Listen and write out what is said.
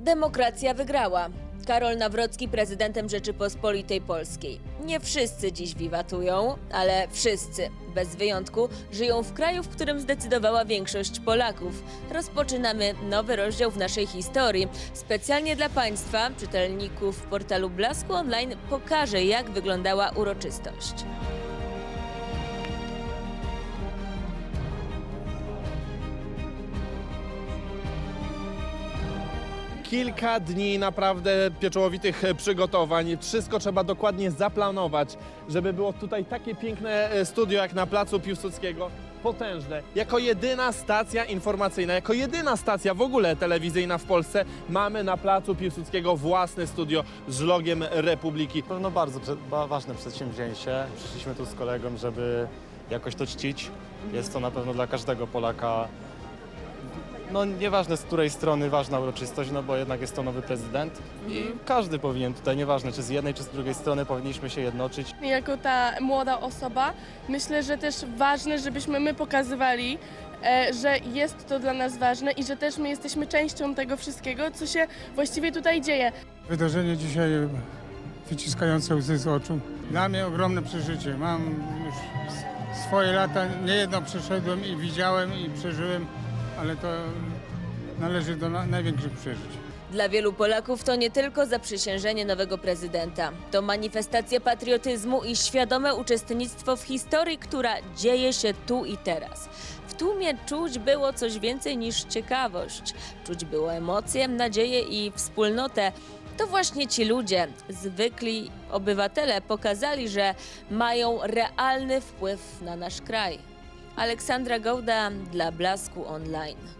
Demokracja wygrała. Karol Nawrocki prezydentem Rzeczypospolitej Polskiej. Nie wszyscy dziś wiwatują, ale wszyscy, bez wyjątku, żyją w kraju, w którym zdecydowała większość Polaków. Rozpoczynamy nowy rozdział w naszej historii. Specjalnie dla Państwa, czytelników portalu Blasku Online, pokażę, jak wyglądała uroczystość. Kilka dni naprawdę pieczołowitych przygotowań. Wszystko trzeba dokładnie zaplanować, żeby było tutaj takie piękne e, studio jak na Placu Piłsudskiego. Potężne. Jako jedyna stacja informacyjna, jako jedyna stacja w ogóle telewizyjna w Polsce mamy na Placu Piłsudskiego własne studio z logiem Republiki. Pewno bardzo prze- ważne przedsięwzięcie. Przyszliśmy tu z kolegą, żeby jakoś to czcić. Jest to na pewno dla każdego Polaka, no nieważne z której strony, ważna uroczystość, no bo jednak jest to nowy prezydent i każdy powinien tutaj, nieważne czy z jednej, czy z drugiej strony, powinniśmy się jednoczyć. Jako ta młoda osoba, myślę, że też ważne, żebyśmy my pokazywali, e, że jest to dla nas ważne i że też my jesteśmy częścią tego wszystkiego, co się właściwie tutaj dzieje. Wydarzenie dzisiaj wyciskające łzy z oczu. Dla mnie ogromne przeżycie. Mam już s- swoje lata, niejedno przeszedłem i widziałem i przeżyłem, ale to należy do na- największych przeżyć. Dla wielu Polaków to nie tylko zaprzysiężenie nowego prezydenta. To manifestacja patriotyzmu i świadome uczestnictwo w historii, która dzieje się tu i teraz. W tłumie czuć było coś więcej niż ciekawość. Czuć było emocje, nadzieję i wspólnotę. To właśnie ci ludzie, zwykli obywatele, pokazali, że mają realny wpływ na nasz kraj. Aleksandra Gołda dla Blasku Online.